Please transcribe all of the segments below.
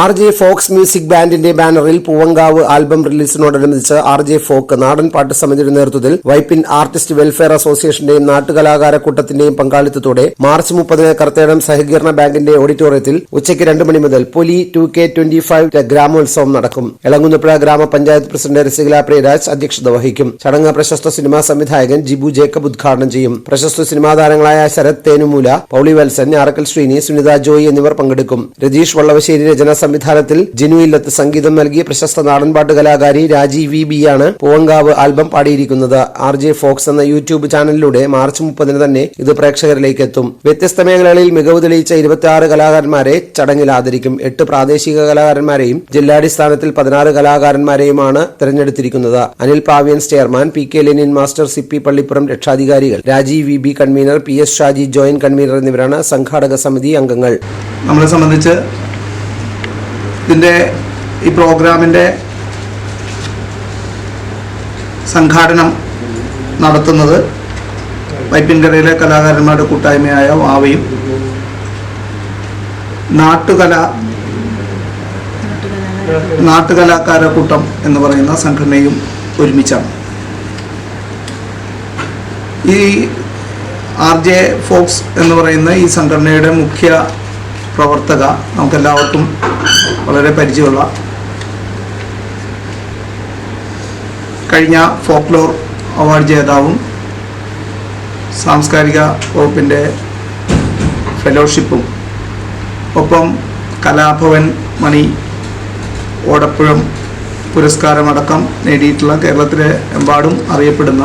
R J folks music ബാൻഡിന്റെ ബാനറിൽ Poovankavu album റിലീസിനോടനുബന്ധിച്ച് ആർ ജെ ഫോക്ക് നാടൻ പാട്ട് സമിതിയുടെ നേതൃത്വത്തിൽ വൈപ്പിൻ ആർട്ടിസ്റ്റ് വെൽഫെയർ അസോസിയേഷന്റെയും നാട്ടുകലാകാര കൂട്ടത്തിന്റെയും പങ്കാളിത്തത്തോടെ മാർച്ച് മുപ്പതിന് കർത്തേടം സഹകരണ ബാങ്കിന്റെ ഓഡിറ്റോറിയത്തിൽ ഉച്ചയ്ക്ക് രണ്ട് മണി മുതൽ Poli two K twenty five ഗ്രാമോത്സവം നടക്കും. എളങ്ങുന്നപ്പുഴ ഗ്രാമപഞ്ചായത്ത് പ്രസിഡന്റ് രസികല പ്രിയരാജ് അധ്യക്ഷത വഹിക്കും. ചടങ്ങ് പ്രശസ്ത സിനിമാ സംവിധായകൻ ജിബു ജേക്കബ് ഉദ്ഘാടനം ചെയ്യും. പ്രശസ്ത സിനിമാ താരങ്ങളായ ശരത് തേനുമൂല പൌളി വത്സൻ ഞാറക്കൽ ശ്രീനി സുനിത ജോയി എന്നിവർ പങ്കെടുക്കും. രജീഷ് വള്ളവശ്ശേരി രചനാ സംവിധാനത്തിൽ ജിനു ഇല്ലത്ത് സംഗീതം നൽകി പ്രശസ്ത നാടൻപാട്ട് കലാകാരി രാജീവ് വി ബി ആണ് പൂവങ്കാവ് ആൽബം പാടിയിരിക്കുന്നത്. ആർ ജെ ഫോക്സ് എന്ന യൂട്യൂബ് ചാനലിലൂടെ മാർച്ച് മുപ്പതിന് തന്നെ ഇത് പ്രേക്ഷകരിലേക്ക് എത്തും. വ്യത്യസ്ത മേഖലകളിൽ മികവ് തെളിയിച്ച ഇരുപത്തിയാറ് കലാകാരന്മാരെ ചടങ്ങിൽ ആദരിക്കും. എട്ട് പ്രാദേശിക കലാകാരന്മാരെയും ജില്ലാടിസ്ഥാനത്തിൽ പതിനാറ് കലാകാരന്മാരെയുമാണ് തെരഞ്ഞെടുത്തിരിക്കുന്നത്. Anil പാവ്യൻസ് chairman P K Lenin master C P Pallippuram രക്ഷാധികാരികൾ Rajeev V B convener P S Shaji joint convener എന്നിവരാണ് സംഘാടക സമിതി അംഗങ്ങൾ. നമ്മളെ സംബന്ധിച്ച് ഇതിന്റെ ഈ പ്രോഗ്രാമിന്റെ സംഘാടനം നടത്തുന്നത് വൈപ്പിൻകരയിലെ കലാകാരന്മാരുടെ കൂട്ടായ്മയായ വാവയും നാട്ടുകല നാട്ടുകലാകാര കൂട്ടം എന്ന് പറയുന്ന സംഘടനയും ഒരുമിച്ചാണ്. ഈ ആർ ജെ ഫോക്സ് എന്ന് പറയുന്ന ഈ സംഘടനയുടെ മുഖ്യ പ്രവർത്തക നമുക്കെല്ലാവർക്കും വളരെ പരിചയമുള്ള കഴിഞ്ഞ ഫോക്ലോർ അവാർഡ് ജേതാവും സാംസ്കാരിക വകുപ്പിന്റെ ഫെലോഷിപ്പും ഒപ്പം കലാഭവൻ മണി ഓടപ്പുഴം പുരസ്കാരമടക്കം നേടിയിട്ടുള്ള കേരളത്തിലെ എമ്പാടും അറിയപ്പെടുന്ന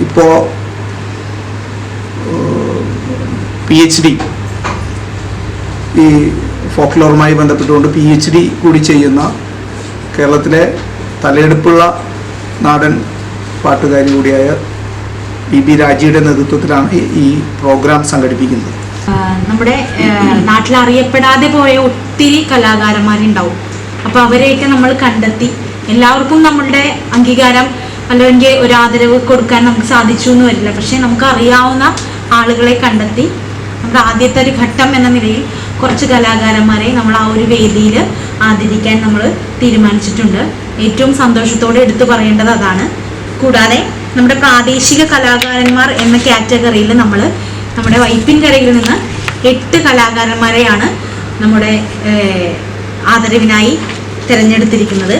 ഇപ്പോൾ പി എച്ച് ഡി ഈ ഫോക്ലോറുമായി ബന്ധപ്പെട്ടുകൊണ്ട് പി എച്ച് ഡി കൂടി ചെയ്യുന്ന കേരളത്തിലെ തലയെടുപ്പുള്ള നാടൻ പാട്ടുകാരി കൂടിയായ ബി ബി രാജിയുടെ നേതൃത്വത്തിലാണ് ഈ പ്രോഗ്രാം സംഘടിപ്പിക്കുന്നത്. നമ്മുടെ നാട്ടിൽ അറിയപ്പെടാതെ പോയ ഒത്തിരി കലാകാരന്മാരുണ്ടാവും. അപ്പോൾ അവരെയൊക്കെ നമ്മൾ കണ്ടെത്തി എല്ലാവർക്കും നമ്മളുടെ അംഗീകാരം അല്ലെങ്കിൽ ഒരു ആദരവ് കൊടുക്കാൻ നമുക്ക് സാധിച്ചു എന്ന് വരില്ല. പക്ഷേ നമുക്ക് അറിയാവുന്ന ആളുകളെ കണ്ടെത്തി നമ്മുടെ ആദ്യത്തെ ഒരു ഘട്ടം എന്ന നിലയിൽ കുറച്ച് കലാകാരന്മാരെ നമ്മൾ ആ ഒരു വേദിയിൽ ആദരിക്കാൻ നമ്മൾ തീരുമാനിച്ചിട്ടുണ്ട്. ഏറ്റവും സന്തോഷത്തോടെ എടുത്തു പറയേണ്ടത് അതാണ്. കൂടാതെ നമ്മുടെ പ്രാദേശിക കലാകാരന്മാർ എന്ന കാറ്റഗറിയിൽ നമ്മൾ നമ്മുടെ വൈപ്പിൻകരയിൽ നിന്ന് എട്ട് കലാകാരന്മാരെയാണ് നമ്മുടെ ആദരവിനായി തിരഞ്ഞെടുത്തിരിക്കുന്നത്.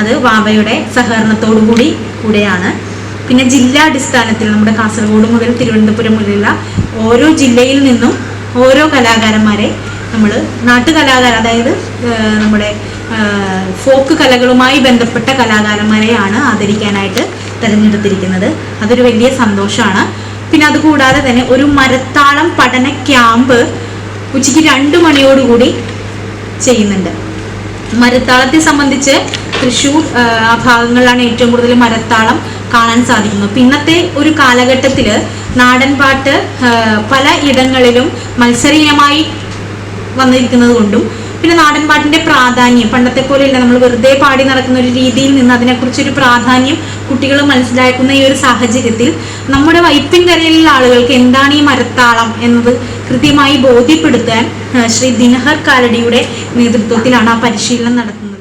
അത് വാവയുടെ സഹകരണത്തോടുകൂടി കൂടെയാണ്. പിന്നെ ജില്ലാടിസ്ഥാനത്തിൽ നമ്മുടെ കാസർഗോഡ് മുതൽ തിരുവനന്തപുരം മുതലുള്ള ഓരോ ജില്ലയിൽ നിന്നും ഓരോ കലാകാരന്മാരെ നമ്മൾ നാട്ടുകലാകാര അതായത് നമ്മുടെ ഫോക്ക് കലകളുമായി ബന്ധപ്പെട്ട കലാകാരന്മാരെയാണ് ആദരിക്കാനായിട്ട് തിരഞ്ഞെടുത്തിരിക്കുന്നത്. അതൊരു വലിയ സന്തോഷമാണ്. പിന്നെ അതുകൂടാതെ തന്നെ ഒരു മരത്താളം പഠന ക്യാമ്പ് ഉച്ചയ്ക്ക് രണ്ട് മണിയോടുകൂടി ചെയ്യുന്നുണ്ട്. മരത്താളത്തെ സംബന്ധിച്ച് തൃശ്ശൂർ ആ ഭാഗങ്ങളിലാണ് ഏറ്റവും കൂടുതൽ മരത്താളം കാണാൻ സാധിക്കുന്നത്. പിന്നത്തെ ഒരു കാലഘട്ടത്തിൽ നാടൻ പാട്ട് പല ഇടങ്ങളിലും മത്സരീയമായി വന്നിരിക്കുന്നത് കൊണ്ടും. പിന്നെ നാടൻ പാട്ടിന്റെ പ്രാധാന്യം. പണ്ടത്തെ പോലെയല്ല നമ്മൾ വെറുതെ പാടി നടക്കുന്ന ഒരു രീതിയിൽ നിന്ന് അതിനെക്കുറിച്ചൊരു പ്രാധാന്യം കുട്ടികൾ മനസ്സിലാക്കുന്ന ഈ ഒരു സാഹചര്യത്തിൽ നമ്മുടെ വൈപ്പിൻകരയിലുള്ള ആളുകൾക്ക് എന്താണ് ഈ മരത്താളം എന്നത് കൃത്യമായി ബോധ്യപ്പെടുത്താൻ ശ്രീ ദിനഹർ കാലടിയുടെ നേതൃത്വത്തിലാണ് ആ പരിശീലനം നടത്തുന്നത്.